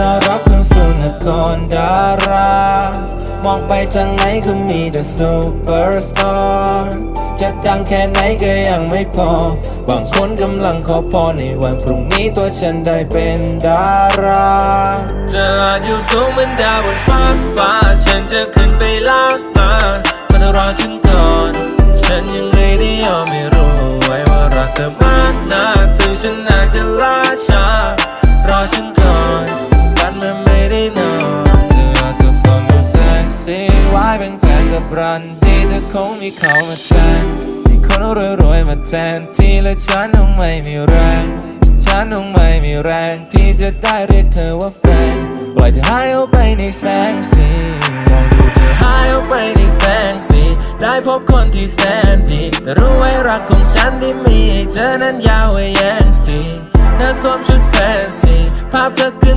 ต้อนรับเข้าสู่นครดารามองไปทางไหนก็มีแต่ซูเปอร์สตาร์จะดังแค่ไหนก็ยังไม่พอ บางคนกำลังขอพรในวันพรุ่งนี้ตัวฉันได้เป็นดาราเธอายู่สูงเหมือนดาวบนฟ้าฟ้า ฉันจะขึ้นไปลากมาก็ต้องรอฉันก่อน ฉันยังไม่ได้ยอมไม่รู้ไว้ว่ารักเธอมากนะถึงฉันอาจจะล่าช้า เป็นแฟนกับรันดีเธอคงมีเขามาแทนมีคนรวยๆมาแทนที่และฉันคงไม่มีแรง ฉันคงไม่มีแรงที่จะได้เรียกเธอว่าแฟน ปล่อยเธอหายออกไปในแสงสีมองดูเธอหายออกไปในแสงสีได้พบคนที่แสนดีแต่รู้ไว้รักของฉันที่มีเธอนั้นยาวแย่งสีเธอสวมชุดแฟนซีภาพเธอ